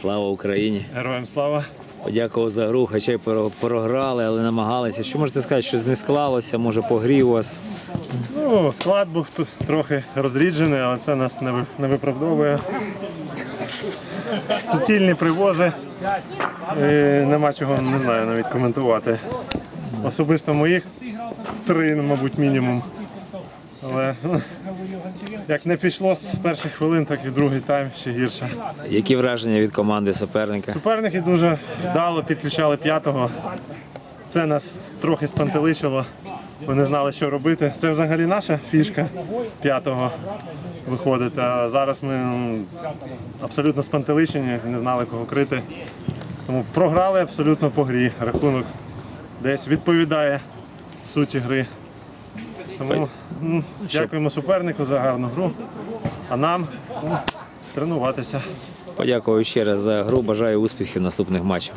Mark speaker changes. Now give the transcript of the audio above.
Speaker 1: Слава Україні!
Speaker 2: Героям слава.
Speaker 1: Подякував за гру, хоча й програли, але намагалися. Що можете сказати, щось не склалося, може погрів вас?
Speaker 2: Ну, склад був трохи розріджений, але це нас не, виправдовує. Суцільні привози. І нема чого не знаю навіть коментувати. Особисто моїх три, мабуть, мінімум. Але ну, як не пішло з перших хвилин, так і другий тайм ще гірше.
Speaker 1: Які враження від команди суперника?
Speaker 2: Суперники дуже вдало підключали п'ятого. Це нас трохи спантеличило. Ми не знали, що робити. Це взагалі наша фішка п'ятого виходить. А зараз ми абсолютно спантеличені, не знали, кого крити. Тому програли абсолютно по грі. Рахунок десь відповідає суті гри. Тому дякуємо супернику за гарну гру. А нам тренуватися.
Speaker 1: Подякую ще раз за гру. Бажаю успіхів в наступних матчах.